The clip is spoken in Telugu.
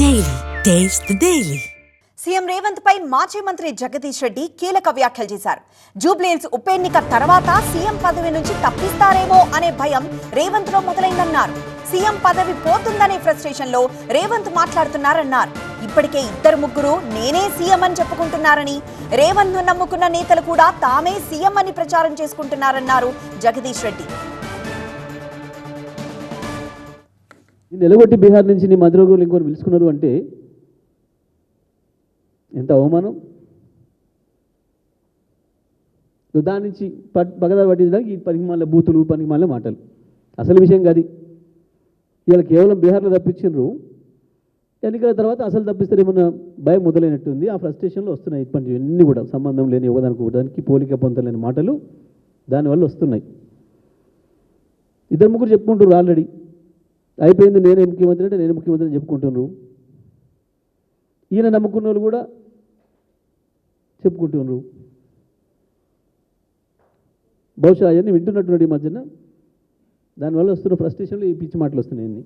Daily taste daily CM Revanth పై మాజీ మంత్రి జగదీష్ రెడ్డి కీలక వ్యాఖ్యలు చేశారు. జూబ్లీహిల్స్ ఉప ఎన్నిక తర్వాత సీఎం పదవి నుంచి తప్పిస్తారేమో అనే భయం రేవంత్లో మొదలైందన్నారు. సీఎం పదవి పోతుందనే ఫ్రస్ట్రేషన్లో రేవంత్ మాట్లాడుతున్నారన్నారు. ఇప్పటికే ఇద్దరు ముగ్గురు నేనే సీఎం అని చెప్పుకుంటున్నారని రేవంత్ను నమ్ముకున్న నేతలు కూడా తామే సీఎం అని ప్రచారం చేసుకుంటున్నారన్నారు జగదీష్ రెడ్డి. నేను ఎలగొట్టి బీహార్ నుంచి నీ మంత్రివర్గంలో ఇంకొని పిలుచుకున్నారు అంటే ఎంత అవమానం? ఇక దాని నుంచి పట్ పగదారు పట్టించడానికి ఈ పనికి మళ్ళీ బూతులు పనికి మళ్ళీ మాటలు. అసలు విషయం కాదు. ఇవాళ కేవలం బీహార్లో తప్పించిండ్రు ఎన్నికల తర్వాత అసలు తప్పిస్తారేమన్నా భయం మొదలైనట్టుంది. ఆ ఫ్రస్ట్రేషన్లో వస్తున్నాయి ఇప్పటి ఇవన్నీ కూడా సంబంధం లేని ఒకదానికి ఒకదానికి పోలిక పొందలేని మాటలు దానివల్ల వస్తున్నాయి. ఇద్దరు ముగ్గురు చెప్పుకుంటారు ఆల్రెడీ. అయిపోయింది నేనే ముఖ్యమంత్రి అంటే నేను ముఖ్యమంత్రి అని చెప్పుకుంటున్నారు. ఈయన నమ్ముకున్న వాళ్ళు కూడా చెప్పుకుంటున్నారు. బహుశా అవన్నీ వింటున్నటువంటి ఈ మధ్యన దానివల్ల వస్తున్న ఫ్రస్ట్రేషన్లో ఈ పిచ్చి మాటలు వస్తున్నాయి అన్ని.